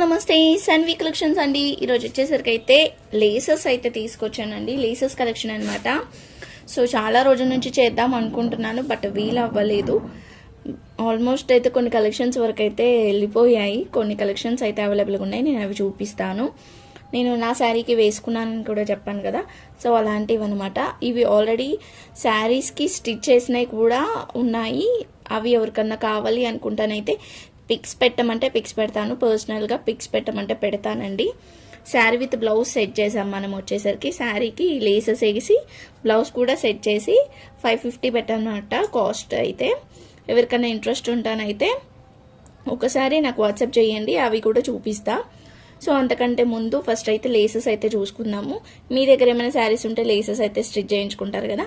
నమస్తే సన్వి కలెక్షన్స్ అండి. ఈరోజు వచ్చేసరికి అయితే లేసెస్ అయితే తీసుకొచ్చానండి. లేసెస్ కలెక్షన్ అనమాట సో చాలా రోజుల నుంచి చేద్దాం అనుకుంటున్నాను బట్ వీలు అవ్వలేదు ఆల్మోస్ట్ అయితే కొన్ని కలెక్షన్స్ వరకు అయితే వెళ్ళిపోయాయి. కొన్ని కలెక్షన్స్ అయితే అవైలబుల్గా ఉన్నాయి. నేను అవి చూపిస్తాను. నేను నా శారీకి వేసుకున్నానని కూడా చెప్పాను కదా. సో అలాంటివి అనమాట ఇవి ఆల్రెడీ శారీస్కి స్టిచ్ చేసినవి కూడా ఉన్నాయి. అవి ఎవరికన్నా కావాలి అనుకుంటానైతే పిక్స్ పెట్టమంటే పిక్స్ పెడతాను. పర్సనల్గా పిక్స్ పెట్టమంటే పెడతానండి. శారీ విత్ బ్లౌజ్ సెట్ చేసాం మనం వచ్చేసరికి. శారీకి లేసెస్ వేసి బ్లౌజ్ కూడా సెట్ చేసి ఫైవ్ ఫిఫ్టీ పెట్టానమాట కాస్ట్ అయితే. ఎవరికైనా ఇంట్రెస్ట్ ఉంటానైతే ఒకసారి నాకు వాట్సాప్ చేయండి అవి కూడా చూపిస్తా. సో అంతకంటే ముందు ఫస్ట్ అయితే లేసెస్ అయితే చూసుకుందాము. మీ దగ్గర ఏమైనా శారీస్ ఉంటే లేసెస్ అయితే స్టిచ్ చేయించుకుంటారు కదా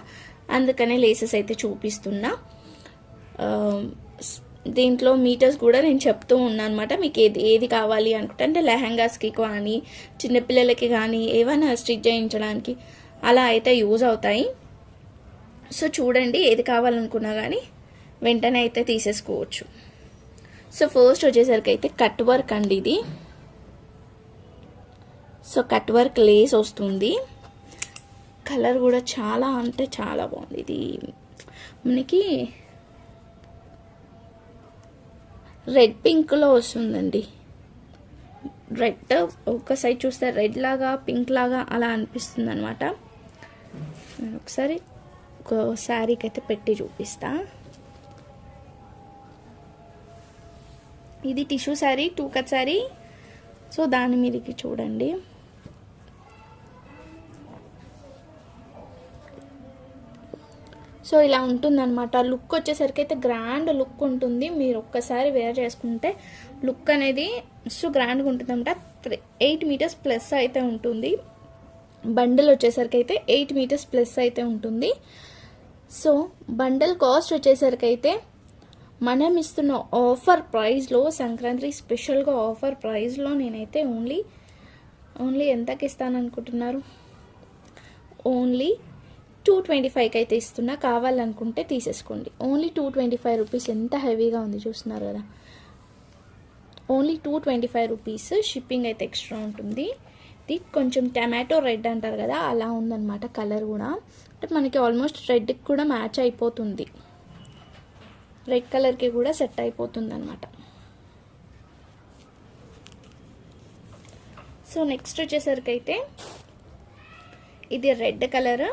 అందుకనే లేసెస్ అయితే చూపిస్తున్నా. దీంట్లో మీటర్స్ కూడా నేను చెప్తూ ఉన్నాను అనమాట మీకు ఏది ఏది కావాలి అనుకుంటే అంటే లెహంగాస్కి కానీ చిన్నపిల్లలకి కానీ ఏమైనా స్టిచ్ చేయించడానికి అలా అయితే యూజ్ అవుతాయి. సో చూడండి ఏది కావాలనుకున్నా కానీ వెంటనే అయితే తీసేసుకోవచ్చు. సో ఫస్ట్ వచ్చేసరికి అయితే కట్ వర్క్ అండి ఇది. సో కట్ వర్క్ లేస్ వస్తుంది. కలర్ కూడా చాలా అంటే చాలా బాగుంది ఇది. మనకి రెడ్ పింక్లో వస్తుందండి. రెడ్ ఒక సైడ్ చూస్తే రెడ్ లాగా పింక్ లాగా అలా అనిపిస్తుంది అనమాట నేను ఒకసారి ఒక శారీకి అయితే పెట్టి చూపిస్తా. ఇది tissue sari two cut sari. So దాని మీదకి చూడండి. సో ఇలా ఉంటుందన్నమాట. లుక్ వచ్చేసరికి అయితే గ్రాండ్ లుక్ ఉంటుంది. మీరు ఒక్కసారి వేర్ చేసుకుంటే లుక్ అనేది సో గ్రాండ్గా ఉంటుందన్నమాట. ఎయిట్ మీటర్స్ ప్లస్ అయితే ఉంటుంది. బండిల్ వచ్చేసరికి అయితే ఎయిట్ మీటర్స్ ప్లస్ అయితే ఉంటుంది. సో బండల్ కాస్ట్ వచ్చేసరికి అయితే మనం ఇస్తున్న ఆఫర్ ప్రైస్లో సంక్రాంతి స్పెషల్గా ఆఫర్ ప్రైస్లో నేనైతే ఓన్లీ ఓన్లీ ఎంతకి ఇస్తాను అనుకుంటున్నారు ఓన్లీ టూ ట్వంటీ ఫైవ్కి అయితే ఇస్తున్నా కావాలనుకుంటే తీసేసుకోండి. Only two twenty five rupees ఎంత హెవీగా ఉంది చూస్తున్నారు కదా. Only two twenty five rupees shipping అయితే ఎక్స్ట్రా ఉంటుంది. ఇది కొంచెం టమాటో రెడ్ అంటారు కదా అలా ఉందన్నమాట కలర్ కూడా. అంటే మనకి ఆల్మోస్ట్ రెడ్కి కూడా మ్యాచ్ అయిపోతుంది. రెడ్ కలర్కి కూడా సెట్ అయిపోతుంది అనమాట సో నెక్స్ట్ వచ్చేసరికి అయితే ఇది red colour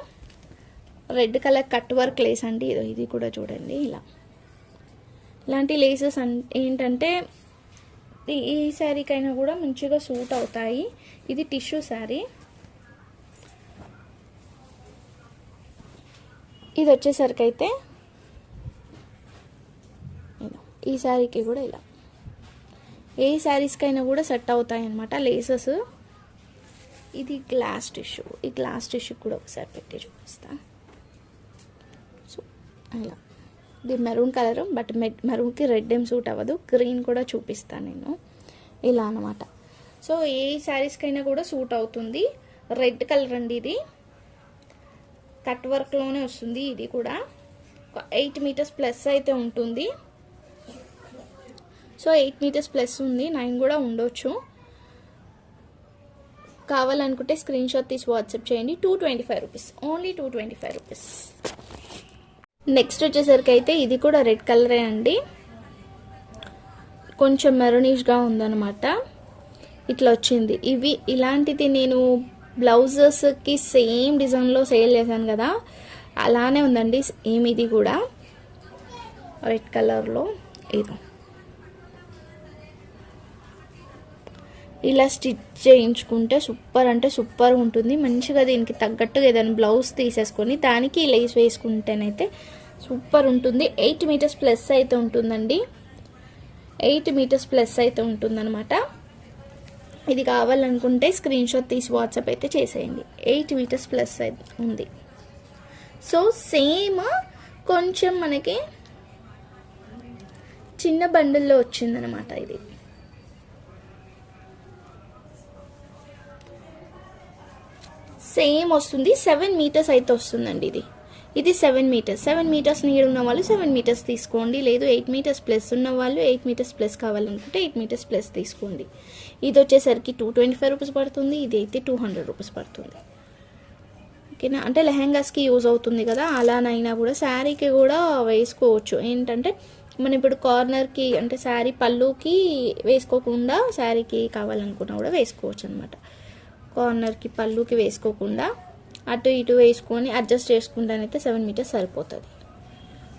red colour cut work lace అండి. ఇదో ఇది కూడా చూడండి ఇలా. ఇలాంటి లేసెస్ అన్ ఏంటంటే ఈ- శారీకైనా కూడా మంచిగా సూట్ అవుతాయి. ఇది టిష్యూ శారీ. ఇది వచ్చేసరికి అయితే ఈ శారీకి కూడా ఇలా. ఏ శారీస్కైనా కూడా సెట్ అవుతాయి అన్నమాట లేసెస్. ఇది గ్లాస్ టిష్యూ. ఈ గ్లాస్ టిష్యూ కూడా ఒకసారి పెట్టి చూపిస్తాను ఇలా ఇది మెరూన్ కలర్ బట్ మెరూన్కి రెడ్ ఏం సూట్ అవ్వదు. గ్రీన్ కూడా చూపిస్తాను నేను. ఇలా అనమాట సో ఏ శారీస్కైనా కూడా సూట్ అవుతుంది. రెడ్ కలర్ అండి ఇది. కట్ వర్క్లోనే వస్తుంది ఇది కూడా. ఎయిట్ మీటర్స్ ప్లస్ అయితే ఉంటుంది. సో ఎయిట్ మీటర్స్ ప్లస్ ఉంది. నైన్ కూడా ఉండొచ్చు. కావాలనుకుంటే స్క్రీన్ షాట్ తీసి వాట్సాప్ చేయండి. Two twenty five rupees. Only two twenty five rupees. Next వచ్చేసరికి అయితే ఇది కూడా రెడ్ కలరే అండి. కొంచెం మెరూనిష్గా ఉందన్నమాట. ఇట్లా వచ్చింది. ఇవి ఇలాంటిది నేను బ్లౌజెస్కి సేమ్ డిజైన్లో సేల్ చేశాను కదా అలానే ఉందండి సేమ్ ఇది కూడా. రెడ్ కలర్లో ఇది ఇలా స్టిచ్ చేయించుకుంటే సూపర్ అంటే సూపర్ ఉంటుంది. మంచిగా దీనికి తగ్గట్టుగా ఏదైనా బ్లౌజ్ తీసేసుకొని దానికి లేస్ వేసుకుంటేనైతే సూపర్ ఉంటుంది. ఎయిట్ మీటర్స్ ప్లస్ అయితే ఉంటుందండి. ఎయిట్ మీటర్స్ ప్లస్ అయితే ఉంటుందన్నమాట. ఇది కావాలనుకుంటే స్క్రీన్ షాట్ తీసి వాట్సాప్ అయితే చేసేయండి. ఎయిట్ మీటర్స్ ప్లస్ అయితే ఉంది. సో సేమ్ కొంచెం మనకి చిన్న బండిల్లో వచ్చిందనమాట ఇది. సేమ్ వస్తుంది. సెవెన్ మీటర్స్ అయితే వస్తుందండి ఇది. ఇది seven metres. Seven metres need ఉన్న వాళ్ళు సెవెన్ మీటర్స్ తీసుకోండి. లేదు ఎయిట్ మీటర్స్ ప్లస్ ఉన్న వాళ్ళు ఎయిట్ మీటర్స్ ప్లస్ కావాలనుకుంటే ఎయిట్ మీటర్స్ ప్లస్ తీసుకోండి. ఇది వచ్చేసరికి టూ ట్వంటీ ఫైవ్ రూపీస్ పడుతుంది. ఇది అయితే టూ హండ్రెడ్ రూపీస్ పడుతుంది. ఓకేనా? అంటే లెహెంగాస్కి యూజ్ అవుతుంది కదా. అలానైనా కూడా శారీకి కూడా వేసుకోవచ్చు. ఏంటంటే మనం ఇప్పుడు కార్నర్కి అంటే శారీ పళ్ళుకి వేసుకోకుండా శారీకి కావాలనుకున్నా కూడా వేసుకోవచ్చు అనమాట కార్నర్కి పళ్ళుకి వేసుకోకుండా అటు ఇటు వేసుకొని అడ్జస్ట్ చేసుకుంటానైతే సెవెన్ మీటర్స్ సరిపోతుంది.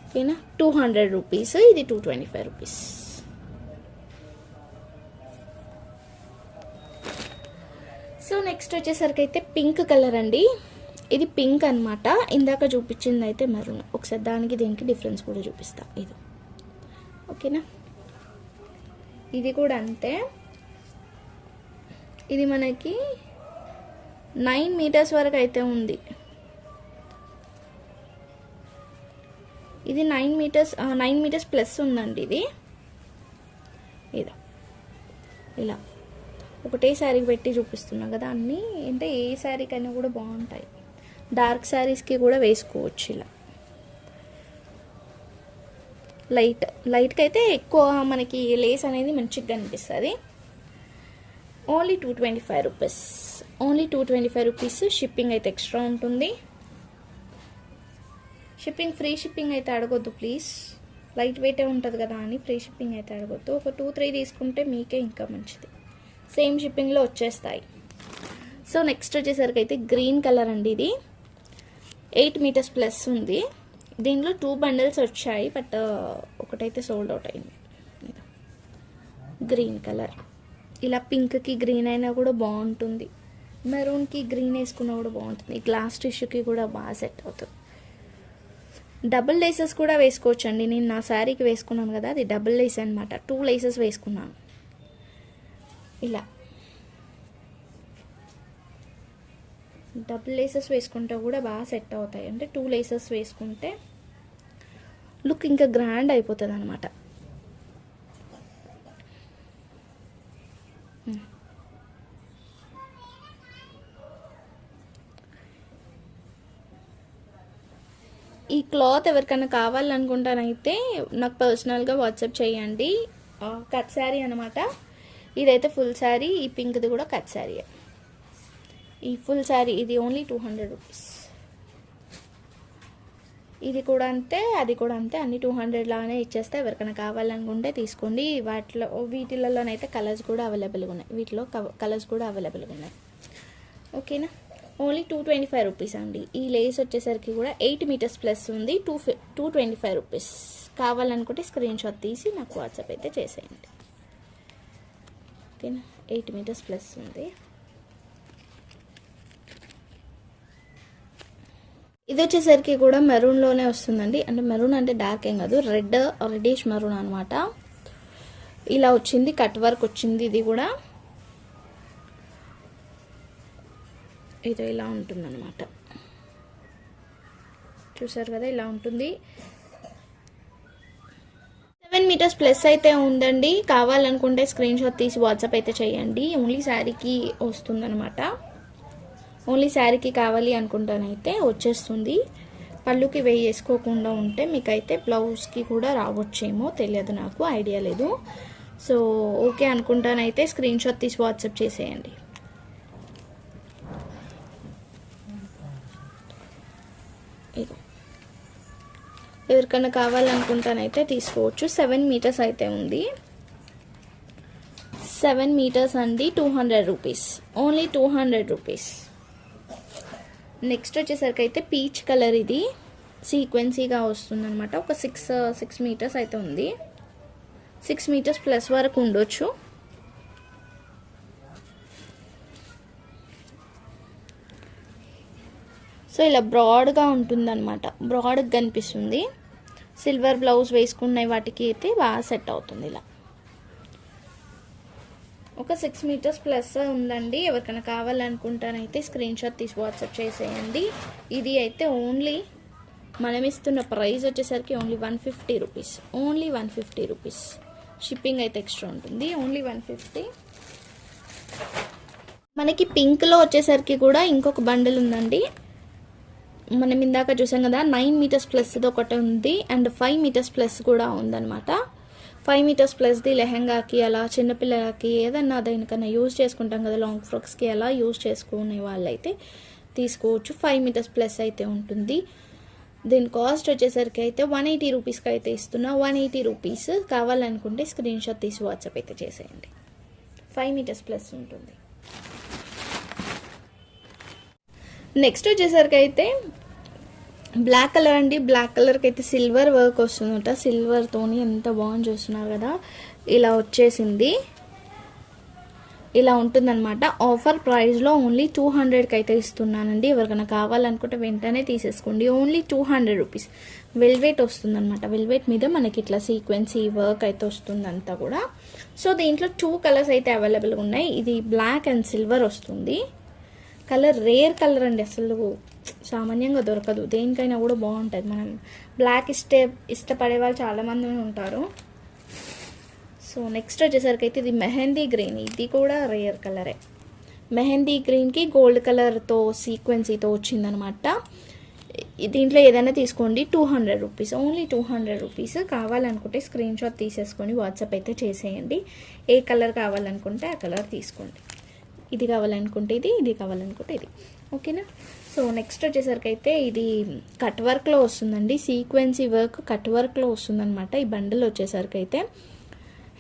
ఓకేనా? టూ హండ్రెడ్ రూపీస్ ఇది two twenty five rupees. So next వచ్చేసరికి అయితే పింక్ కలర్ అండి. ఇది పింక్ అన్నమాట. ఇందాక చూపించింది అయితే మెరూన్. ఒకసారి దానికి దీనికి డిఫరెన్స్ కూడా చూపిస్తా. ఇది. ఓకేనా? ఇది కూడా అంతే. ఇది మనకి నైన్ మీటర్స్ వరకు అయితే ఉంది. ఇది nine metres nine metres plus ఉందండి ఇది. ఇది. ఇలా. ఒకటే శారీకి పెట్టి చూపిస్తున్నా కదా అన్నీ అంటే ఏ శారీకైనా కూడా బాగుంటాయి. డార్క్ శారీస్కి కూడా వేసుకోవచ్చు ఇలా. లైట్ లైట్కి అయితే ఎక్కువ మనకి లేస్ అనేది మంచిగా కనిపిస్తుంది. Only two twenty five rupees. Only two twenty five rupees shipping అయితే ఎక్స్ట్రా ఉంటుంది. షిప్పింగ్ ఫ్రీ షిప్పింగ్ అయితే అడగొద్దు ప్లీజ్. లైట్ వెయిటే ఉంటుంది కదా అని ఫ్రీ షిప్పింగ్ అయితే అడగొద్దు. ఒక టూ త్రీ తీసుకుంటే మీకే ఇంకా మంచిది. సేమ్ షిప్పింగ్లో వచ్చేస్తాయి. సో నెక్స్ట్ వచ్చేసరికి అయితే గ్రీన్ కలర్ అండి ఇది. ఎయిట్ మీటర్స్ ప్లస్ ఉంది. దీనిలో టూ బండిల్స్ వచ్చాయి బట్ ఒకటైతే సోల్డ్ అవుట్ అయింది. Green colour. ఇలా పింక్కి గ్రీన్ అయినా కూడా బాగుంటుంది. మెరూన్కి గ్రీన్ వేసుకున్నా కూడా బాగుంటుంది. గ్లాస్ టిష్యూకి కూడా బాగా సెట్ అవుతుంది. డబుల్ లేసెస్ కూడా వేసుకోవచ్చు అండి నేను నా శారీకి వేసుకున్నాను కదా అది డబుల్ లేస్ అనమాట టూ లేసెస్ వేసుకున్నాను. ఇలా. డబుల్ లేసెస్ వేసుకుంటే కూడా బాగా సెట్ అవుతాయి. అంటే టూ లేసెస్ వేసుకుంటే లుక్ ఇంకా గ్రాండ్ అయిపోతుంది అనమాట క్లాత్ ఎవరికైనా కావాలనుకుంటానైతే నాకు పర్సనల్గా వాట్సాప్ చేయండి. కట్ శారీ అనమాట ఇదైతే ఫుల్ శారీ ఈ పింక్ది కూడా కట్ శారీ. ఈ ఫుల్ శారీ ఇది ఓన్లీ టూ హండ్రెడ్ రూపీస్. ఇది కూడా అంతే అది కూడా అంతే అన్ని టూ హండ్రెడ్ లాగానే ఇచ్చేస్తే ఎవరికైనా కావాలనుకుంటే తీసుకోండి. వాటిలో వీటిలలోనైతే కలర్స్ కూడా అవైలబుల్గా ఉన్నాయి. వీటిలో కలర్స్ కూడా అవైలబుల్గా ఉన్నాయి. ఓకేనా? Only two twenty five rupees అండి. ఈ లేస్ వచ్చేసరికి కూడా ఎయిట్ మీటర్స్ ప్లస్ ఉంది. టూ ఫి టూ ట్వంటీ ఫైవ్ రూపీస్. కావాలనుకుంటే స్క్రీన్ షాట్ తీసి నాకు వాట్సాప్ అయితే చేసేయండి. ఓకేనా? ఎయిట్ మీటర్స్ ప్లస్ ఉంది. ఇది వచ్చేసరికి కూడా మెరూన్లోనే వస్తుందండి. అంటే మెరూన్ అంటే డార్క్ ఏం కాదు. రెడ్ రెడ్డిష్ మెరూన్ అనమాట ఇలా వచ్చింది. కట్ వర్క్ వచ్చింది ఇది కూడా. ఇది ఇలా ఉంటుందన్నమాట. చూసారు కదా ఇలా ఉంటుంది. సెవెన్ మీటర్స్ ప్లస్ అయితే ఉందండి. కావాలనుకుంటే స్క్రీన్ షాట్ తీసి వాట్సాప్ అయితే చేయండి. ఓన్లీ శారీకి వస్తుందన్నమాట. ఓన్లీ శారీకి కావాలి అనుకుంటానైతే వచ్చేస్తుంది. పళ్ళుకి వేసుకోకుండా ఉంటే మీకైతే బ్లౌజ్కి కూడా రావచ్చేమో తెలియదు నాకు. ఐడియా లేదు. సో ఓకే అనుకుంటానైతే స్క్రీన్ షాట్ తీసి వాట్సాప్ చేసేయండి. ఎవరికైనా కావాలనుకుంటానైతే తీసుకోవచ్చు. సెవెన్ మీటర్స్ అయితే ఉంది. సెవెన్ మీటర్స్ అండి two hundred rupees. Only two hundred rupees. Next వచ్చేసరికి అయితే పీచ్ కలర్ ఇది. సీక్వెన్సీగా వస్తుందన్నమాట. ఒక సిక్స్ సిక్స్ మీటర్స్ అయితే ఉంది. సిక్స్ మీటర్స్ ప్లస్ వరకు ఉండొచ్చు. సో ఇలా బ్రాడ్గా ఉంటుందన్నమాట. బ్రాడ్గా కనిపిస్తుంది. సిల్వర్ బ్లౌజ్ వేసుకున్న వాటికి అయితే బాగా సెట్ అవుతుంది ఇలా. ఒక సిక్స్ మీటర్స్ ప్లస్ ఉందండి. ఎవరికైనా కావాలనుకుంటానైతే స్క్రీన్ షాట్ తీసి వాట్సాప్ చేసేయండి. ఇది అయితే ఓన్లీ మనం ఇస్తున్న ప్రైస్ వచ్చేసరికి only one fifty rupees only one fifty rupees shipping అయితే ఎక్స్ట్రా ఉంటుంది. ఓన్లీ వన్ ఫిఫ్టీ మనకి పింక్లో వచ్చేసరికి కూడా ఇంకొక బండిల్ ఉందండి. మనం ఇందాక చూసాం కదా నైన్ మీటర్స్ ప్లస్ది ఒకటి ఉంది అండ్ ఫైవ్ మీటర్స్ ప్లస్ కూడా ఉందన్నమాట. ఫైవ్ మీటర్స్ ప్లస్ది లెహెంగాకి అలా చిన్నపిల్లలకి ఏదన్నా దేనికన్నా యూజ్ చేసుకుంటాం కదా లాంగ్ ఫ్రాక్స్కి అలా యూజ్ చేసుకునే వాళ్ళైతే తీసుకోవచ్చు. ఫైవ్ మీటర్స్ ప్లస్ అయితే ఉంటుంది. దీని కాస్ట్ వచ్చేసరికి అయితే వన్ ఎయిటీ రూపీస్కి అయితే ఇస్తున్నా. వన్ ఎయిటీ రూపీస్ కావాలనుకుంటే స్క్రీన్ షాట్ తీసి వాట్సాప్ అయితే చేసేయండి. ఫైవ్ మీటర్స్ ప్లస్ ఉంటుంది. నెక్స్ట్ వచ్చేసరికి అయితే బ్లాక్ కలర్ అండి. బ్లాక్ కలర్కి అయితే సిల్వర్ వర్క్ వస్తుందట. సిల్వర్తోని ఎంత బాగుంది చూస్తున్నారు కదా. ఇలా వచ్చేసింది. ఇలా ఉంటుందన్నమాట. ఆఫర్ ప్రైస్లో ఓన్లీ టూ హండ్రెడ్కి అయితే ఇస్తున్నానండి. ఎవరికైనా కావాలనుకుంటే వెంటనే తీసేసుకోండి. Only two hundred rupees velvet వస్తుందన్నమాట. వెల్వేట్ మీద మనకి ఇట్లా సీక్వెన్సీ వర్క్ అయితే వస్తుందంతా కూడా. సో దీంట్లో టూ కలర్స్ అయితే అవైలబుల్గా ఉన్నాయి. ఇది బ్లాక్ అండ్ సిల్వర్ వస్తుంది. కలర్ రేర్ కలర్ అండి అసలు. సామాన్యంగా దొరకదు. దేనికైనా కూడా బాగుంటుంది. మనం బ్లాక్ ఇష్ట ఇష్టపడే వాళ్ళు చాలామంది ఉంటారు. సో నెక్స్ట్ వచ్చేసరికి అయితే ఇది మెహందీ గ్రీన్ ఇది కూడా రేర్ కలరే. మెహందీ గ్రీన్కి గోల్డ్ కలర్తో సీక్వెన్సీతో వచ్చిందనమాట. దీంట్లో ఏదైనా తీసుకోండి. Two hundred rupees only two hundred rupees కావాలనుకుంటే స్క్రీన్ షాట్ తీసేసుకొని వాట్సాప్ అయితే చేసేయండి. ఏ కలర్ కావాలనుకుంటే ఆ కలర్ తీసుకోండి. ఇది కావాలనుకుంటే ఇది ఇది కావాలనుకుంటే ఇది. ఓకేనా? సో నెక్స్ట్ వచ్చేసరికి అయితే ఇది కట్ వర్క్లో వస్తుందండి. సీక్వెన్సీ వర్క్ కట్ వర్క్లో వస్తుందన్నమాట. ఈ బండిల్ వచ్చేసరికి అయితే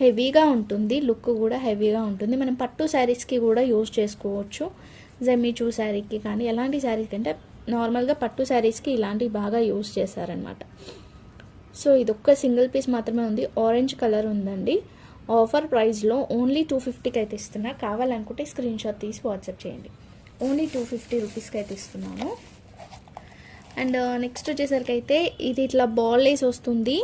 హెవీగా ఉంటుంది. లుక్ కూడా హెవీగా ఉంటుంది. మనం పట్టు శారీస్కి కూడా యూజ్ చేసుకోవచ్చు. జమీచూ శారీకి కానీ ఎలాంటి శారీస్ అంటే నార్మల్గా పట్టు శారీస్కి ఇలాంటివి బాగా యూజ్ చేశారనమాట సో ఇది ఒక్క సింగిల్ పీస్ మాత్రమే ఉంది. ఆరెంజ్ కలర్ ఉందండి. ఆఫర్ ప్రైస్లో ఓన్లీ టూ ఫిఫ్టీకి అయితే ఇస్తున్నా. కావాలనుకుంటే స్క్రీన్ షాట్ తీసి వాట్సాప్ చేయండి. ఓన్లీ టూ ఫిఫ్టీ రూపీస్కి అయితే ఇస్తున్నాను. అండ్ uh, నెక్స్ట్ వచ్చేసరికి అయితే ఇది ఇట్లా బాల్ లేస్ వస్తుంది.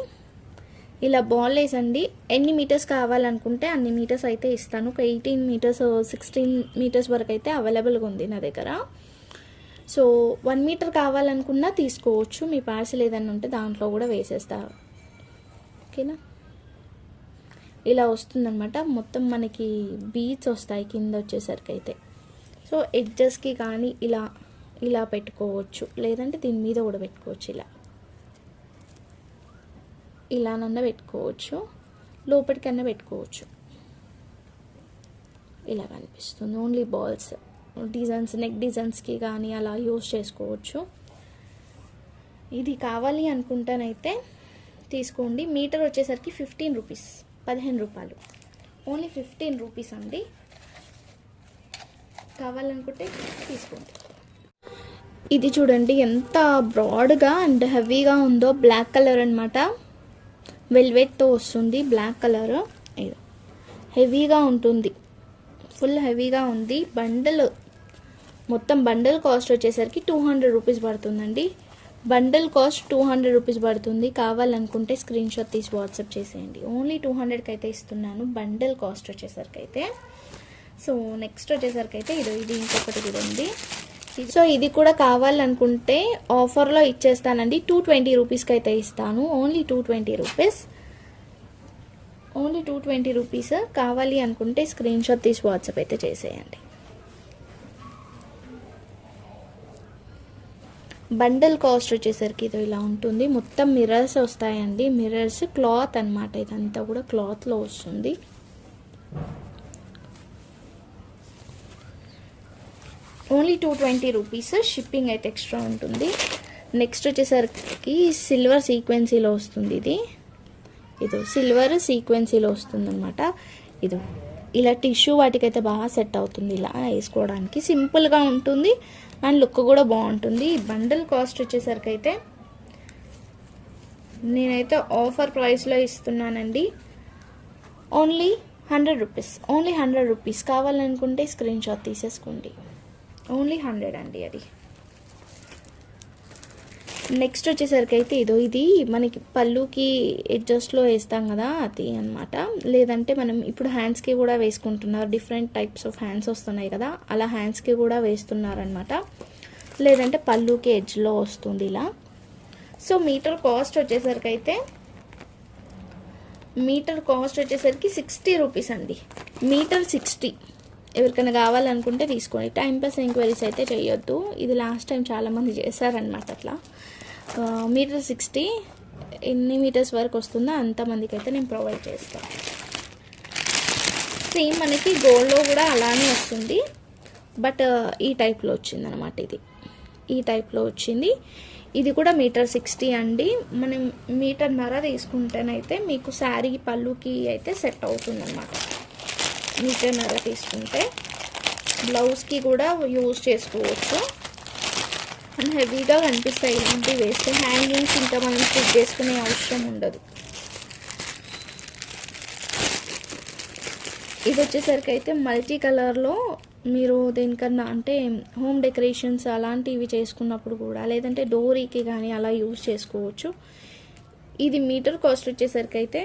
ఇలా బాల్ లేస్ అండి. ఎన్ని మీటర్స్ కావాలనుకుంటే అన్ని మీటర్స్ అయితే ఇస్తాను. ఒక eighteen metres uh, sixteen metres వరకు అయితే అవైలబుల్గా ఉంది నా దగ్గర. సో వన్ మీటర్ కావాలనుకున్నా తీసుకోవచ్చు. మీ పార్సిల్ ఏదైనా ఉంటే దాంట్లో కూడా వేసేస్తా. ఓకేనా? ఇలా వస్తుందన్నమాట. మొత్తం మనకి బీచ్ వస్తాయి కింద వచ్చేసరికి అయితే. సో ఎడ్జెస్కి కానీ ఇలా ఇలా పెట్టుకోవచ్చు. లేదంటే దీని మీద కూడా పెట్టుకోవచ్చు ఇలా. ఇలానన్నా పెట్టుకోవచ్చు. లోపలికన్నా పెట్టుకోవచ్చు. ఇలా కనిపిస్తుంది. ఓన్లీ బాల్స్ డిజైన్స్ నెక్ డిజైన్స్కి కానీ అలా యూస్ చేసుకోవచ్చు. ఇది కావాలి అనుకుంటానైతే తీసుకోండి. మీటర్ వచ్చేసరికి ఫిఫ్టీన్ రూపీస్ పదిహేను రూపాయలు. ఓన్లీ ఫిఫ్టీన్ రూపీస్ అండి. కావాలనుకుంటే తీసుకోండి. ఇది చూడండి ఎంత బ్రాడ్గా అండ్ హెవీగా ఉందో బ్లాక్ కలర్ అనమాట వెల్వెట్తో వస్తుంది బ్లాక్ కలర్. ఇది హెవీగా ఉంటుంది. ఫుల్ హెవీగా ఉంది. బండల్ మొత్తం బండల్ కాస్ట్ వచ్చేసరికి టూ హండ్రెడ్ రూపీస్ పడుతుందండి. Bundle cost two hundred rupees పడుతుంది. కావాలనుకుంటే స్క్రీన్ షాట్ తీసి వాట్సాప్ చేసేయండి. ఓన్లీ టూ హండ్రెడ్కి అయితే ఇస్తున్నాను. బండల్ కాస్ట్ వచ్చేసరికి అయితే సో నెక్స్ట్ వచ్చేసరికి అయితే ఇది ఇది ఇంకొకటి కూడా ఉంది. సో ఇది కూడా కావాలనుకుంటే ఆఫర్లో ఇచ్చేస్తానండి. టూ ట్వంటీ రూపీస్కి అయితే ఇస్తాను. Only two twenty rupees. Only two twenty rupees కావాలి అనుకుంటే స్క్రీన్ షాట్ తీసి వాట్సాప్ అయితే చేసేయండి. బండల్ కాస్ట్ వచ్చేసరికి ఇది ఇలా ఉంటుంది. మొత్తం మిర్రర్స్ వస్తాయండి. మిర్రర్స్ క్లాత్ అనమాట ఇదంతా కూడా క్లాత్లో వస్తుంది. Only two twenty rupees shipping అయితే ఎక్స్ట్రా ఉంటుంది. నెక్స్ట్ వచ్చేసరికి సిల్వర్ సీక్వెన్సీలో వస్తుంది ఇది. ఇది సిల్వర్ సీక్వెన్సీలో వస్తుంది అనమాట ఇది. ఇలా టిష్యూ వాటికైతే బాగా సెట్ అవుతుంది ఇలా వేసుకోవడానికి. సింపుల్గా ఉంటుంది. అండ్ లుక్ కూడా బాగుంటుంది. బండల్ కాస్ట్ వచ్చేసరికి అయితే నేనైతే ఆఫర్ ప్రైస్లో ఇస్తున్నానండి. Only hundred rupees. Only hundred rupees కావాలనుకుంటే స్క్రీన్ షాట్ తీసేసుకోండి. ఓన్లీ హండ్రెడ్ అండి అది. నెక్స్ట్ వచ్చేసరికి అయితే ఇదో ఇది మనకి పళ్ళుకి అడ్జస్ట్లో వేస్తాం కదా అది అనమాట లేదంటే మనం ఇప్పుడు హ్యాండ్స్కి కూడా వేసుకుంటున్నారు డిఫరెంట్ టైప్స్ ఆఫ్ హ్యాండ్స్ వస్తున్నాయి కదా అలా హ్యాండ్స్కి కూడా వేస్తున్నారనమాట లేదంటే పళ్ళుకి ఎడ్జ్లో వస్తుంది ఇలా. సో మీటర్ కాస్ట్ వచ్చేసరికి అయితే మీటర్ కాస్ట్ వచ్చేసరికి సిక్స్టీ రూపీస్ అండి. మీటర్ సిక్స్టీ ఎవరికైనా కావాలనుకుంటే తీసుకోండి. టైం పాస్ ఎంక్వైరీస్ అయితే చేయొద్దు. ఇది లాస్ట్ టైం చాలామంది చేశారనమాట అట్లా. మీటర్ సిక్స్టీ ఎన్ని మీటర్స్ వరకు వస్తుందో అంతమందికి అయితే నేను ప్రొవైడ్ చేస్తాను సేమ్ మనకి గోల్డ్లో కూడా అలానే వస్తుంది. బట్ uh, ఈ టైప్లో వచ్చింది అనమాట ఇది. ఈ టైప్లో వచ్చింది. ఇది కూడా మీటర్ సిక్స్టీ అండి. మనం మీటర్ నర తీసుకుంటేనైతే మీకు శారీ పళ్ళుకి అయితే సెట్ అవుతుంది అనమాట మీటర్ నర తీసుకుంటే బ్లౌజ్కి కూడా యూజ్ చేసుకోవచ్చు. అండ్ హెవీగా కనిపిస్తాయి ఇలాంటివి వేస్తే హ్యాంగింగ్స్ ఇంకా మనం స్టిక్ చేసుకునే అవసరం ఉండదు. ఇది వచ్చేసరికి అయితే మల్టీ కలర్లో మీరు దేనికన్నా అంటే హోమ్ డెకరేషన్స్ అలాంటివి చేసుకున్నప్పుడు కూడా లేదంటే డోరీకి కానీ అలా యూజ్ చేసుకోవచ్చు. ఇది మీటర్ కాస్ట్ వచ్చేసరికి అయితే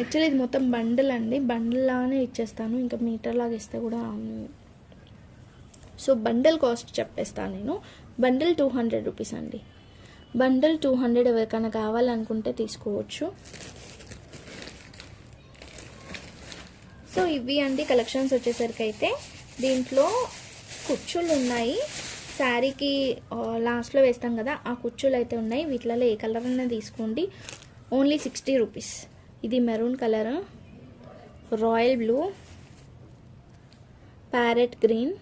యాక్చువల్లీ ఇది మొత్తం బండిల్ అండి. బండిల్ లాగానే ఇచ్చేస్తాను. ఇంకా మీటర్ లాగా ఇస్తే కూడా సో బండిల్ కాస్ట్ చెప్పేస్తాను నేను. బండిల్ టూ హండ్రెడ్ రూపీస్ అండి. బండిల్ టూ హండ్రెడ్ ఎవరికైనా కావాలనుకుంటే తీసుకోవచ్చు. సో ఇవి అండి కలెక్షన్స్ వచ్చేసరికి అయితే దీంట్లో కుచ్చులు ఉన్నాయి. శారీకి లాస్ట్లో వేస్తాం కదా ఆ కుచ్చులు అయితే ఉన్నాయి. వీటిలలో ఏ కలర్ అయినా తీసుకోండి. Only sixty rupees. ఇది maroon colour royal blue parrot green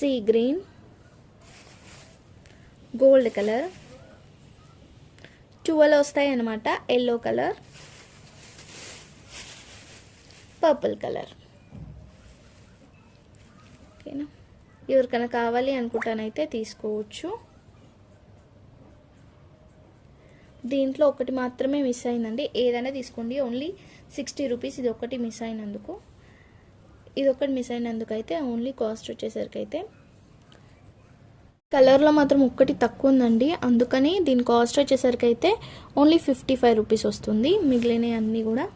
sea green gold colour. Twelve వస్తాయి అన్నమాట ఎల్లో కలర్ పర్పుల్ కలర్. ఓకేనా? ఎవరికైనా కావాలి అనుకుంటానైతే తీసుకోవచ్చు. దీంట్లో ఒకటి మాత్రమే మిస్ అయిందండి. ఏదైనా తీసుకోండి. ఓన్లీ సిక్స్టీ రూపీస్ ఇది ఒకటి మిస్ అయినందుకు. ఇది ఒకటి మిస్ అయినందుకైతే ఓన్లీ కాస్ట్ వచ్చేసరికి అయితే కలర్లో మాత్రం ఒక్కటి తక్కువ ఉందండి. అందుకని దీని కాస్ట్ వచ్చేసరికి అయితే ఓన్లీ ఫిఫ్టీ ఫైవ్ రూపీస్ వస్తుంది. మిగిలిన అన్నీ కూడా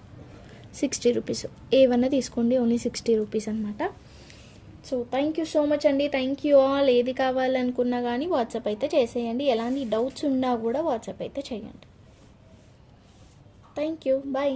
సిక్స్టీ రూపీస్ ఏవన్నా తీసుకోండి ఓన్లీ సిక్స్టీ రూపీస్ అనమాట so thank you so much అండి. థ్యాంక్ యూ ఆల్ ఏది కావాలనుకున్నా కానీ వాట్సాప్ అయితే చేసేయండి. ఎలాంటి డౌట్స్ ఉన్నా కూడా వాట్సాప్ అయితే చేయండి. Thank you bye